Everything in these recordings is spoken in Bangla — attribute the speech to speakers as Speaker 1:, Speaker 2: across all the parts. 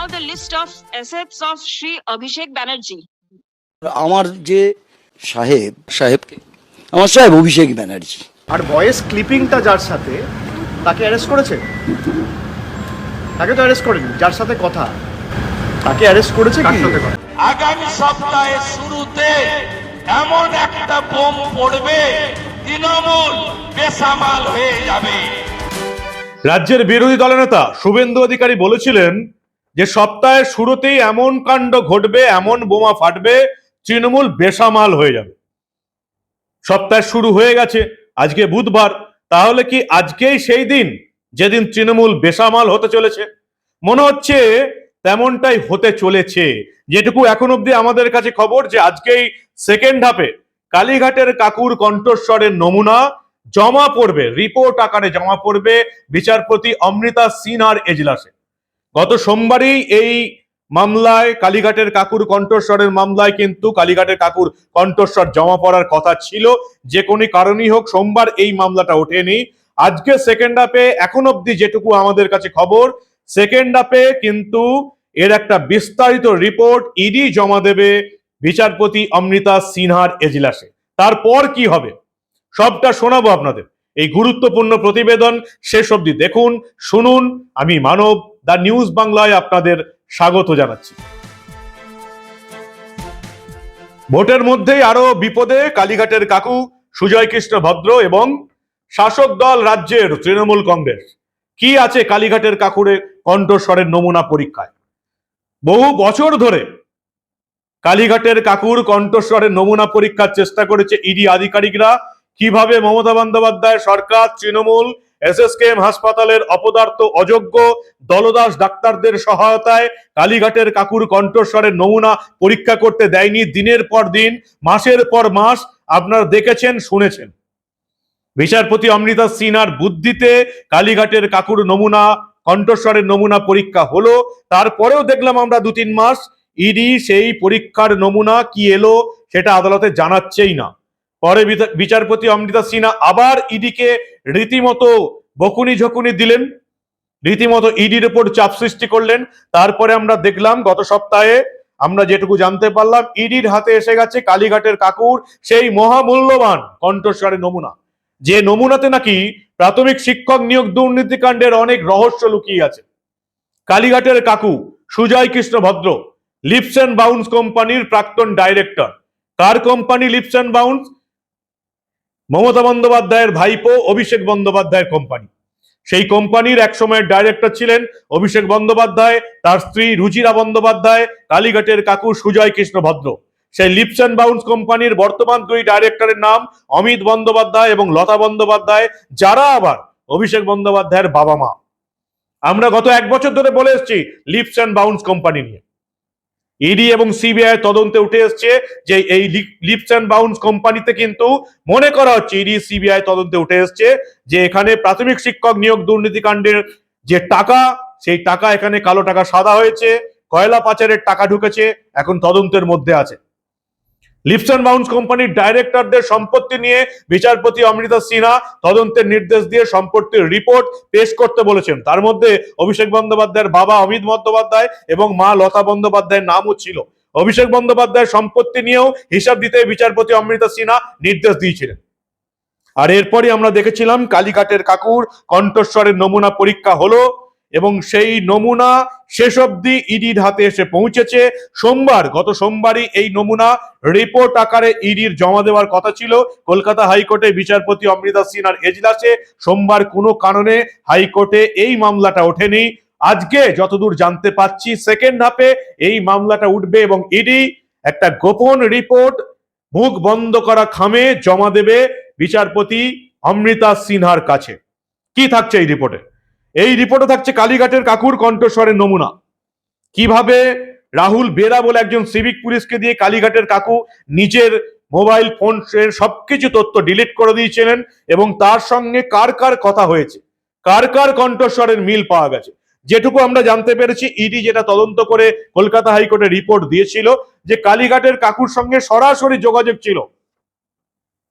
Speaker 1: Now the list of assets of Sri Abhishek Banerjee.
Speaker 2: আমার যে সাহেব সাহেবকে আমার সাহেব অভিষেক ব্যানার্জি।
Speaker 3: আর ভয়েস ক্লিপিংটা যার সাথে তাকে অ্যারেস্ট করেছে? তাকে তো অ্যারেস্ট করেনি যার সাথে কথা? তাকে অ্যারেস্ট করেছে কি?
Speaker 4: আগামী সপ্তাহের শুরুতে এমন একটা বোম পড়বে তৃণমূল বেসামাল হয়ে যাবে।
Speaker 5: রাজ্যের বিরোধী দলনেতা শুভেন্দু অধিকারী বলেছিলেন যে সপ্তাহের শুরুতেই এমন কাণ্ড ঘটবে, এমন বোমা ফাটবে, তৃণমূল বেসামাল হয়ে যাবে। সপ্তাহ শুরু হয়ে গেছে, আজকে বুধবার। তাহলে কি আজকেই সেই দিন যেদিন তৃণমূল বেসামাল হতে চলেছে? মনে হচ্ছে তেমনটাই হতে চলেছে। যেটুকু এখন অব্দি আমাদের কাছে খবর যে আজকেই সেকেন্ড হাফে কালীঘাটের কাকুর কণ্ঠস্বরের নমুনা জমা পড়বে রিপোর্ট আকারে জমা পড়বে বিচারপতি অমৃতা সিনহার এজলাসে। গত সোমবারই এই মামলায় কালীঘাটের কাকুর কণ্ঠস্বরের মামলায় কিন্তু কালীঘাটের কাকুর কণ্ঠস্বর জমা পড়ার কথা ছিল। যে কোনো কারণেই হোক সোমবার এই মামলাটা ওঠেনি। আজকে সেকেন্ড হাফে এখন অব্দি যেটুকু আমাদের কাছে খবর সেকেন্ড হাফে কিন্তু এর একটা বিস্তারিত রিপোর্ট ইডি জমা দেবে বিচারপতি অমৃতা সিনহার এজলাসে। তারপর কি হবে? সবটা শোনাবো আপনাদের। এই গুরুত্বপূর্ণ প্রতিবেদন শেষ অবধি দেখুন, শুনুন। আমি মানব দা নিউজ বাংলায় আপনাদের স্বাগত জানাচ্ছি। ভোটের মধ্যেই আরও বিপদে কালীঘাটের কাকু সুজয় কৃষ্ণ ভদ্র এবং শাসক দল রাজ্যের তৃণমূল কংগ্রেস। কি আছে কালীঘাটের কাকুরে কণ্ঠস্বরের নমুনা পরীক্ষায়? বহু বছর ধরে কালীঘাটের কাকুর কণ্ঠস্বরের নমুনা পরীক্ষার চেষ্টা করেছে ইডি আধিকারিকরা। কীভাবে মমতা বন্দ্যোপাধ্যায় সরকার, তৃণমূল এসএসকেএম হাসপাতালের অপদার্থ অযোগ্য দলদাস ডাক্তারদের সহায়তায় কালীঘাটের কাকুর কণ্ঠস্বরের নমুনা পরীক্ষা করতে দেয়নি দিনের পর দিন, মাসের পর মাস, আপনারা দেখেছেন, শুনেছেন। বিচারপতি অমৃতা সিনহার বুদ্ধিতে কালীঘাটের কাকুর নমুনা, কণ্ঠস্বরের নমুনা পরীক্ষা হলো, তারপরেও দেখলাম আমরা দু তিন মাস, ইডি সেই পরীক্ষার নমুনা কি এলো, সেটা আদালতে জানাচ্ছেই না। পরে বিচারপতি অমৃতা সিনহা আবার ইডিকে রীতিমতো বকুনি ঝকুনি দিলেন, রীতিমতো ইডির উপর চাপ সৃষ্টি করলেন। তারপরে আমরা দেখলাম, গত সপ্তাহে আমরা যেটুকু জানতে পারলাম, ইডির হাতে এসে গেছে কালীঘাটের কাকুর সেই মহামূল্যবান কণ্ঠস্বরের নমুনা। যে নমুনাতে নাকি প্রাথমিক শিক্ষক নিয়োগ দুর্নীতিকাণ্ডের অনেক রহস্য লুকিয়ে আছে। কালীঘাটের কাকু সুজয় কৃষ্ণ ভদ্র, লিপস অ্যান্ড বাউন্স কোম্পানির প্রাক্তন director. Car company leaps and bounce? Mamata বন্দ্যোপাধ্যায়ের ভাইপো, অভিষেক বন্দ্যোপাধ্যায়ের কোম্পানি সেই কোম্পানির এক সময়ের ডাইরেক্টর ছিলেন অভিষেক বন্দ্যোপাধ্যায়, তার স্ত্রী রুচিরা বন্দ্যোপাধ্যায়, কালীঘাটের কাকু সুজয় কৃষ্ণ ভদ্র। সেই লিপস অ্যান্ড বাউন্স কোম্পানির বর্তমান দুই ডাইরেক্টরের নাম অমিত বন্দ্যোপাধ্যায় এবং লতা বন্দ্যোপাধ্যায়, যারা আবার অভিষেক বন্দ্যোপাধ্যায়ের বাবা মা আমরা গত এক বছর ধরে বলে এসেছি লিপস অ্যান্ড বাউন্স কোম্পানি নিয়ে। ইডি এবং সিবিআই তদন্তে উঠে এসছে যে এই লিপস অ্যান্ড বাউন্স কোম্পানিতে কিন্তু মনে করা হচ্ছে ইডি সিবিআই তদন্তে উঠে এসছে যে এখানে প্রাথমিক শিক্ষক নিয়োগ দুর্নীতিকাণ্ডের যে টাকা, সেই টাকা এখানে কালো টাকা সাদা হয়েছে, কয়লা পাচারের টাকা ঢুকেছে, এখন তদন্তের মধ্যে আছে। লিপস অ্যান্ড বাউন্স কোম্পানির ডাইরেক্টরদের সম্পত্তি নিয়ে বিচারপতি অমৃতা সিনহা তদন্তের নির্দেশ দিয়ে সম্পত্তির রিপোর্ট পেশ করতে বলেছেন। তার মধ্যে অভিষেক বন্দ্যোপাধ্যায়ের বাবা অমিত বন্দ্যোপাধ্যায় এবং মা লতা বন্দ্যোপাধ্যায়ের নামও ছিল। অভিষেক বন্দ্যোপাধ্যায়ের সম্পত্তি নিয়েও হিসাব দিতে বিচারপতি অমৃতা সিনহা নির্দেশ দিয়েছিলেন। আর এরপরই আমরা দেখেছিলাম কালীঘাটের কাকুর কণ্ঠস্বরের নমুনা পরীক্ষা হলো। এবং সেই নমুনা শেষ অবধি ইডির হাতে এসে পৌঁছেছে। সোমবার, গত সোমবারই এই নমুনা রিপোর্ট আকারে ইডির জমা দেওয়ার কথা ছিল। কলকাতা হাইকোর্টে বিচারপতি অমৃতা সিনহার এজলাসে সোমবার কোনো কারণে হাইকোর্টে এই মামলাটা ওঠেনি। আজকে যতদূর জানতে পাচ্ছি সেকেন্ড হাফে এই মামলাটা উঠবে এবং ইডি একটা গোপন রিপোর্ট মুখ বন্ধ করা খামে জমা দেবে বিচারপতি অমৃতা সিনহার কাছে। কি থাকছে এই রিপোর্টে এই রিপোর্টে থাকছে কালীঘাটের কাকুর কণ্ঠস্বরের নমুনা। কীভাবে রাহুল বেরা বলে একজন সিভিক পুলিশকে দিয়ে কালীঘাটের কাকু নিজের মোবাইল ফোন সবকিছু তথ্য ডিলিট করে দিয়েছিলেন এবং তার সঙ্গে কার কার কথা হয়েছে, কার কার কণ্ঠস্বরের মিল পাওয়া গেছে। যেটুকু আমরা জানতে পেরেছি, ইডি যেটা তদন্ত করে কলকাতা হাইকোর্টে রিপোর্ট দিয়েছিল যে কালীঘাটের কাকুর সঙ্গে সরাসরি যোগাযোগ ছিল।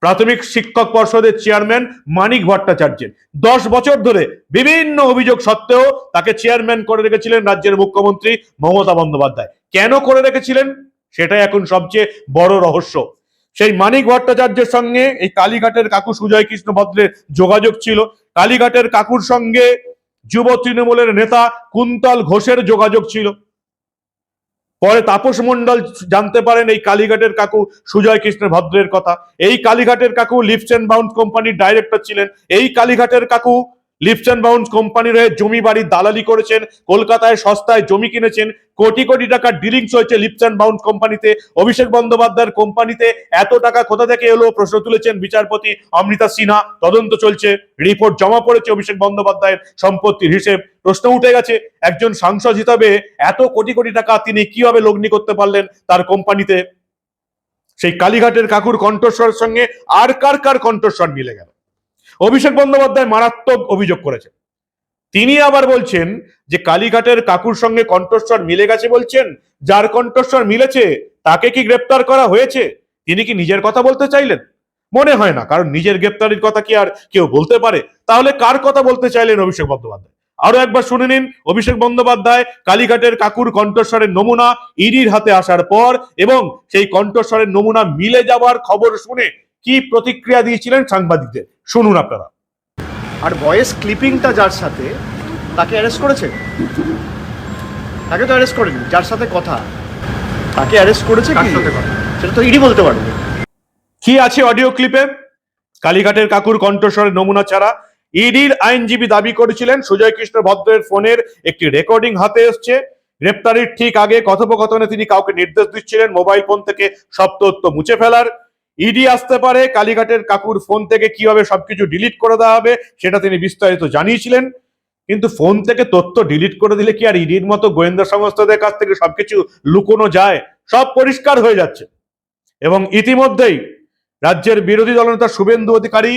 Speaker 5: প্রাথমিক শিক্ষক পর্ষদের চেয়ারম্যান মানিক ভট্টাচার্যের। দশ বছর ধরে বিভিন্ন অভিযোগ সত্ত্বেও তাকে চেয়ারম্যান করে রেখেছিলেন রাজ্যের মুখ্যমন্ত্রী মমতা বন্দ্যোপাধ্যায়। কেন করে রেখেছিলেন? সেটাই এখন সবচেয়ে বড় রহস্য। সেই মানিক ভট্টাচার্যের সঙ্গে এই কালীঘাটের কাকু সুজয় কৃষ্ণ ভদ্রের যোগাযোগ ছিল। কালীঘাটের কাকুর সঙ্গে যুব তৃণমূলের নেতা কুন্তল ঘোষের যোগাযোগ ছিল। পরে তাপস মন্ডল জানতে পারেন এই কালীঘাটের কাকু সুজয় কৃষ্ণ ভদ্রের কথা। এই কালীঘাটের কাকু লিফট অ্যান্ড বাউন্ড কোম্পানির ডাইরেক্টর ছিলেন। এই কালীঘাটের কাকু লিফট অ্যান্ড বাউন্স কোম্পানির হয়ে জমি বাড়ির দালালি করেছেন, কলকাতায় সস্তায় জমি কিনেছেন, কোটি কোটি টাকার ডিলিংস হয়েছে লিফট অ্যান্ড বাউন্স কোম্পানিতে অভিষেক বন্দ্যোপাধ্যায়ের কোম্পানিতে এত টাকা কোথা থেকে এলো প্রশ্ন তুলেছেন বিচারপতি অমৃতা সিনহা। তদন্ত চলছে রিপোর্ট জমা পড়েছে অভিষেক বন্দ্যোপাধ্যায়ের সম্পত্তির হিসেব। প্রশ্ন উঠে গেছে, একজন সাংসদ হিসাবে এত কোটি কোটি টাকা তিনি কীভাবে লগ্নি করতে পারলেন তার কোম্পানিতে সেই কালীঘাটের কাকুর কণ্ঠস্বরের সঙ্গে আর কার কার কণ্ঠস্বর মিলে গেল? অভিষেক বন্দ্যোপাধ্যায় মারাত্মক অভিযোগ করেছেন। তিনি আবার বলছেন যে কালীঘাটের কাকুর সঙ্গে কণ্ঠস্বর মিলে গেছে বলছেন, যার কণ্ঠস্বর মিলেছে তাকে কি গ্রেপ্তার করা হয়েছে? তিনি কি নিজের কথা বলতে চাইলেন? মনে হয় না, কারণ নিজের গ্রেপ্তারির কথা কি আর কেউ বলতে পারে? তাহলে কার কথা বলতে চাইলেন অভিষেক বন্দ্যোপাধ্যায়? আরও একবার শুনে নিন, অভিষেক বন্দ্যোপাধ্যায় কালীঘাটের কাকুর কণ্ঠস্বরের নমুনা ইডির হাতে আসার পর এবং সেই কণ্ঠস্বরের নমুনা মিলে যাওয়ার খবর শুনে কি প্রতিক্রিয়া দিয়েছিলেন সাংবাদিকদের? শুনুন আপনারা।
Speaker 3: আর ভয়েস ক্লিপিংটা যার সাথে তাকে অ্যারেস্ট করেছে? তাকে তো অ্যারেস্ট করেনি যার সাথে কথা। তাকে অ্যারেস্ট করেছে কি? সেটা তো ইডি বলতে পারবে।
Speaker 5: কি আছে অডিও ক্লিপে কালীঘাটের কাকুর কণ্ঠস্বরের নমুনা ছাড়া ইডির আইনজীবী দাবি করেছিলেন সুজয় কৃষ্ণ ভদ্রের ফোনের একটি রেকর্ডিং হাতে এসছে। গ্রেপ্তারির ঠিক আগে কথোপকথনে তিনি কাউকে নির্দেশ দিচ্ছিলেন মোবাইল ফোন থেকে সব তথ্য মুছে ফেলার। ইডি আসতে পারে, কালীঘাটের কাকুর ফোন থেকে কীভাবে সবকিছু ডিলিট করে দেওয়া হবে সেটা তিনি বিস্তারিত জানিয়েছিলেন। কিন্তু ফোন থেকে তথ্য ডিলিট করে দিলে কি আর ইডির মতো গোয়েন্দা সংস্থাদের কাছ থেকে সবকিছু লুকোনো যায়? সব পরিষ্কার হয়ে যাচ্ছে। এবং ইতিমধ্যেই রাজ্যের বিরোধী দলনেতা শুভেন্দু অধিকারী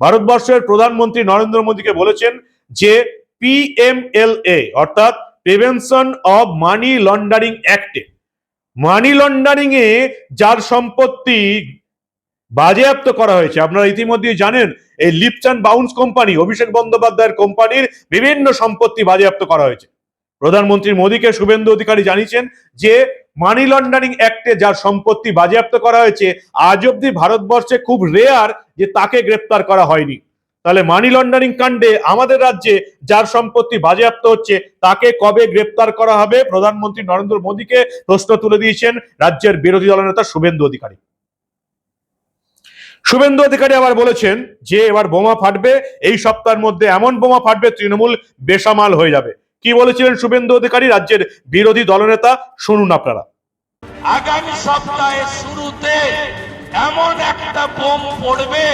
Speaker 5: ভারতবর্ষের প্রধানমন্ত্রী নরেন্দ্র মোদীকে বলেছেন যে পিএমএলএ অর্থাৎ প্রিভেনশন অব মানি লন্ডারিং অ্যাক্টে মানি লন্ডারিং এ যার সম্পত্তি বাজেয়াপ্ত করা হয়েছে। আপনারা ইতিমধ্যেই জানেন, এই লিপচান বাউন্স কোম্পানি, অভিষেক বন্দ্যোপাধ্যায়ের কোম্পানির বিভিন্ন সম্পত্তি বাজেয়াপ্ত করা হয়েছে। প্রধানমন্ত্রী মোদীকে শুভেন্দু অধিকারী জানিয়েছেন যে, মানি লন্ডারিং অ্যাক্টে যার সম্পত্তি বাজেয়াপ্ত করা হয়েছে, আজ অব্দি ভারতবর্ষে খুব রেয়ার যে তাকে গ্রেপ্তার করা হয়নি। তাহলে মানি লন্ডারিং কাণ্ডে আমাদের রাজ্যে যার সম্পত্তি বাজেয়াপ্ত হচ্ছে, তাকে কবে গ্রেপ্তার করা হবে? প্রধানমন্ত্রী নরেন্দ্র মোদীকে প্রশ্ন তুলে দিয়েছেন রাজ্যের বিরোধী দলনেতা শুভেন্দু অধিকারী। শুভেন্দু অধিকারী আবার বলেছেন যে এবার বোমা ফাটবে এই সপ্তাহের মধ্যে এমন বোমা ফাটবে তৃণমূল বেসামাল হয়ে যাবে। কি বলেছিলেন শুভেন্দু অধিকারী? রাজ্যের বিরোধী দলনেতা শুনুন আপনারা।
Speaker 4: আগামী সপ্তাহের শুরুতে এমন একটা বোম পড়বে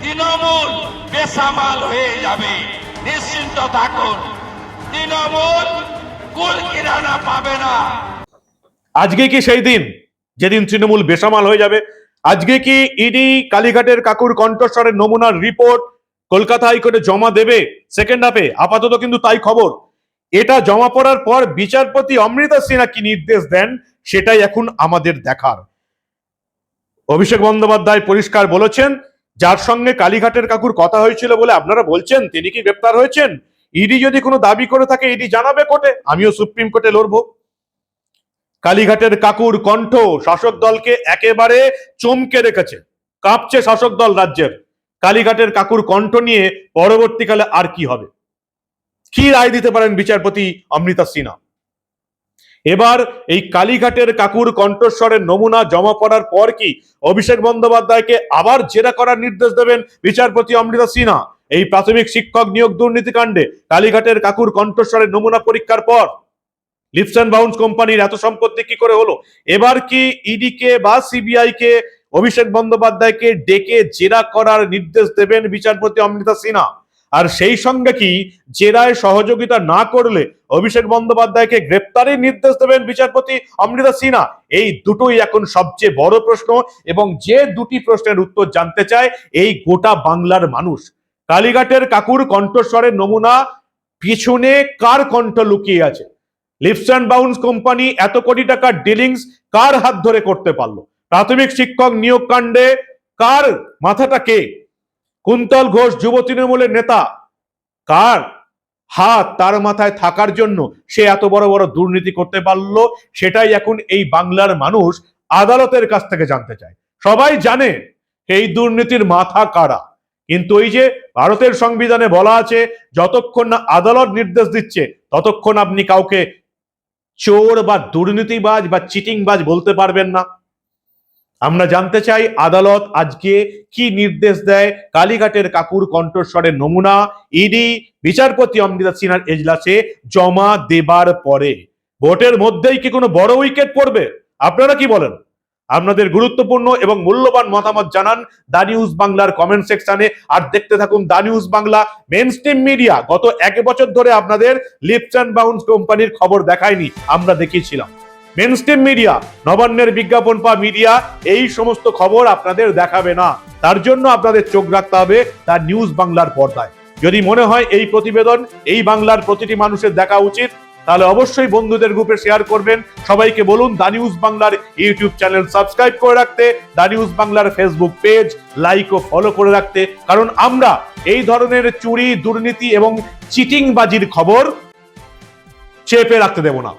Speaker 4: তৃণমূল বেসামাল হয়ে যাবে। নিশ্চিন্ত থাকুন তৃণমূল কুল কিরানা পাবে না।
Speaker 5: আজকে কি সেই দিন যেদিন তৃণমূল বেসামাল হয়ে যাবে? আজকে কি ইডি কালীঘাটের কাকুর কণ্ঠস্বরের নমুনার রিপোর্ট কলকাতা হাইকোর্টে জমা দেবে? সেকেন্ড হাফে আপাতত কিন্তু তাই খবর। এটা জমা পড়ার পর বিচারপতি অমৃতা সিনহা কি নির্দেশ দেন, সেটাই এখন আমাদের দেখার। অভিষেক বন্দ্যোপাধ্যায় পরিষ্কার বলেছেন, যার সঙ্গে কালীঘাটের কাকুর কথা হয়েছিল বলে আপনারা বলছেন, তিনি কি গ্রেপ্তার হয়েছেন? ইডি যদি কোনো দাবি করে থাকে, ইডি জানাবে কোর্টে, আমিও সুপ্রিম কোর্টে লড়বো। কালীঘাটের কাকুর কণ্ঠ শাসক দলকে একেবারে চমকে রেখেছে। কাঁপছে শাসক দল রাজ্যের। কালীঘাটের কাকুর কণ্ঠ নিয়ে পরবর্তীকালে আর কি হবে? কি রায় দিতে পারেন বিচারপতি অমৃতা সিনহা? এবার এই কালীঘাটের কাকুর কণ্ঠস্বরের নমুনা জমা পড়ার পর কি অভিষেক বন্দ্যোপাধ্যায়কে আবার জেরা করার নির্দেশ দেবেন বিচারপতি অমৃতা সিনহা? এই প্রাথমিক শিক্ষক নিয়োগ দুর্নীতিকাণ্ডে কালীঘাটের কাকুর কণ্ঠস্বরের নমুনা পরীক্ষার পর লিপস অ্যান্ড বাউন্স কোম্পানির এত সম্পত্তি কি করে হলো? এবার কি ইডি কে বা সিবিআই কে অভিষেক বন্দ্যোপাধ্যায়কে ডেকে জেরা করার নির্দেশ দেবেন বিচারপতি অমৃতা সিনহা? আর সেই সঙ্গে কি জেরায় সহযোগিতা না করলে অভিষেক বন্দ্যোপাধ্যায়কে গ্রেপ্তারের নির্দেশ দেবেন বিচারপতি অমৃতা সিনহা? এই দুটোই এখন সবচেয়ে বড় প্রশ্ন এবং যে দুটি প্রশ্নের উত্তর জানতে চায় এই গোটা বাংলার মানুষ। কালীঘাটের কাকুর কণ্ঠস্বরের নমুনা, পিছনে কার কণ্ঠ লুকিয়ে আছে? লিপস অ্যান্ড বাউন্স কোম্পানি এত কোটি টাকার ডিলিংস কার হাত ধরে করতে পারল? প্রাথমিক শিক্ষক নিয়োগ কাণ্ডে কার মাথাটা কে? কুন্তল ঘোষ, যুব তৃণমূলের নেতা। কার হাত তার মাথায় থাকার জন্য সে এত বড় বড় দুর্নীতি করতে পারল? সেটাই এখন এই বাংলার মানুষ আদালতের কাছ থেকে জানতে চায়। সবাই জানে এই দুর্নীতির মাথা কারা। কিন্তু ওই যে ভারতের সংবিধানে বলা আছে, যতক্ষণ না আদালত নির্দেশ দিচ্ছে, ততক্ষণ আপনি কাউকে চোর বা দুর্নীতিবাজ বা চিটিংবাজ বলতে পারবেন না। আমরা জানতে চাই আদালত আজকে কি নির্দেশ দেয় কালীঘাটের কাকুর কণ্ঠস্বরের নমুনা ইডি বিচারপতি অমৃতা সিনহার এজলাসে জমা দেবার পরে। ভোটের মধ্যেই কি কোনো বড় উইকেট পড়বে? আপনারা কি বলেন? আপনাদের গুরুত্বপূর্ণ এবং মূল্যবান মতামত জানান দা নিউজ বাংলার কমেন্ট সেকশনে। আর দেখতে থাকুন the news Bangla main media. গত এক বছর ধরে আপনাদের লিপস অ্যান্ড বাউন্স কোম্পানির খবর দেখায়নি, আমরা দেখিয়েছিলাম। মেন মিডিয়া, নবান্নের বিজ্ঞাপন পা মিডিয়া, এই সমস্ত খবর আপনাদের দেখাবে না। তার জন্য আপনাদের চোখ রাখতে হবে তার নিউজ বাংলার পর্দায়। যদি মনে হয় এই প্রতিবেদন, এই বাংলার প্রতিটি মানুষের দেখা উচিত তাহলে অবশ্যই বন্ধুদের গ্রুপে শেয়ার করবেন। সবাইকে বলুন দা নিউজ বাংলার ইউটিউব চ্যানেল সাবস্ক্রাইব করে রাখতে, দা নিউজ বাংলার ফেসবুক পেজ লাইক ও ফলো করে রাখতে। কারণ আমরা এই ধরনের চুরি, দুর্নীতি এবং চিটিংবাজির খবর চেপে রাখতে দেব না।